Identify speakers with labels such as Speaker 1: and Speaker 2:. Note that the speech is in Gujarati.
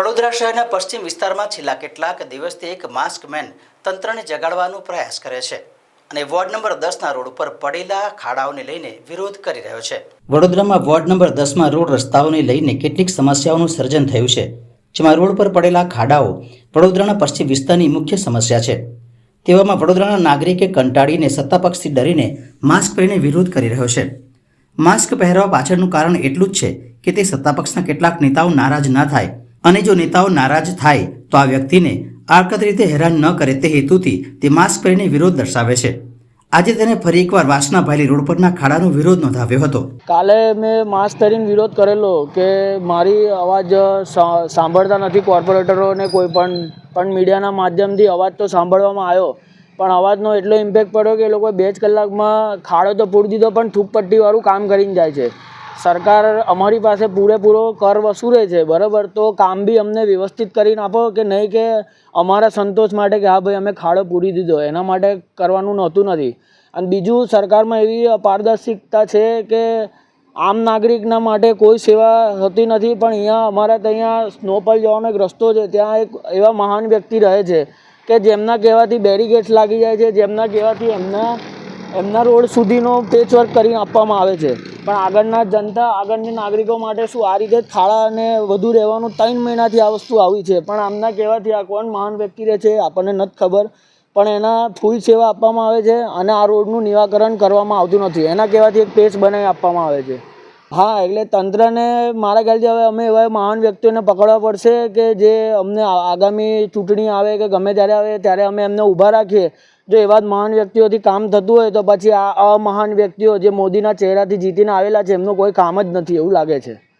Speaker 1: વડોદરા શહેરના પશ્ચિમ વિસ્તારમાં છેલ્લા કેટલાક દિવસથી એક માસ્ક મેન તંત્રને જગાડવાનો પ્રયાસ કરે છે અને વોર્ડ નંબર દસના રોડ ઉપર પડેલા ખાડાઓને લઈને વિરોધ કરી રહ્યો છે. વડોદરામાં વોર્ડ નંબર દસમાં રોડ રસ્તાઓને લઈને કેટલીક સમસ્યાઓનું સર્જન થયું છે, જેમાં રોડ પર પડેલા ખાડાઓ વડોદરાના પશ્ચિમ વિસ્તારની મુખ્ય સમસ્યા છે. તેવામાં વડોદરાના નાગરિકે કંટાળીને સત્તાપક્ષથી ડરીને માસ્ક પહેરીને વિરોધ કરી રહ્યો છે. માસ્ક પહેરવા પાછળનું કારણ એટલું જ છે કે તે સત્તાપક્ષના કેટલાક નેતાઓ નારાજ ના થાય અને જો નેતાઓ નારાજ થાય, તો આ વ્યક્તિને આડકત રીતે હેરાન ન કરે તે હેતુથી તે માસ્ક પહેરીને વિરોધ દર્શાવે છે. આજે તેને ફરી એકવાર વાસના ભાઈલી રોડ પરના ખાડાનો વિરોધ નોંધાવ્યો હતો.
Speaker 2: કાલે મેં માસ્ક પહેરીને વિરોધ કરેલો કે મારી અવાજ સાંભળતા નથી કોર્પોરેટરો ને કોઈ પણ પણ મીડિયાના માધ્યમથી અવાજ તો સાંભળવામાં આવ્યો. પણ અવાજનો એટલો ઇમ્પેક્ટ પડ્યો કે એ લોકોએ બે જ કલાકમાં ખાડો તો પૂરી દીધો પણ થૂકપટ્ટીવાળું કામ કરીને જાય છે. સરકાર અમારી પાસે પૂરેપૂરો કર વસૂલે છે, બરાબર? તો કામ બી અમને વ્યવસ્થિત કરીને આપો કે નહીં કે અમારા સંતોષ માટે કે હા ભાઈ, અમે ખાડો પૂરી દીધો, એના માટે કરવાનું નહોતું નથી. અને બીજું, સરકારમાં એવી અપારદર્શિકતા છે કે આમ નાગરિકના માટે કોઈ સેવા હોતી નથી, પણ અહીંયા અમારા ત્યાં સ્નોપલ જવાનો એક રસ્તો છે, ત્યાં એક એવા મહાન વ્યક્તિ રહે છે કે જેમના કહેવાથી બેરીગેટ્સ લાગી જાય છે, જેમના કહેવાથી એમના એમના રોડ સુધીનો પેચવર્ક કરીને આપવામાં આવે છે. પણ આગળના જનતા, આગળની નાગરિકો માટે શું આ રીતે ખાડા અને વધુ રહેવાનું ત્રણ મહિનાથી આ વસ્તુ આવી છે. પણ આમના કહેવાથી આ કોણ મહાન વ્યક્તિ રહે છે આપણને નથી ખબર. પણ એના ફૂલ સેવા આપવામાં આવે છે અને આ રોડનું નિરાકરણ કરવામાં આવતું નથી. એના કહેવાથી એક પેચ બનાવી આપવામાં આવે છે. હા, એટલે તંત્રને મારા ખ્યાલથી હવે અમે એવા મહાન વ્યક્તિઓને પકડવા પડશે કે જે અમને આગામી ચૂંટણી આવે કે ગમે ત્યારે આવે ત્યારે અમે એમને ઊભા રાખીએ. જો એવા જ મહાન વ્યક્તિઓથી કામ થતું હોય તો પછી આ અમહાન વ્યક્તિઓ જે મોદીના ચહેરાથી જીતીને આવેલા છે એમનું કોઈ કામ જ નથી એવું લાગે છે.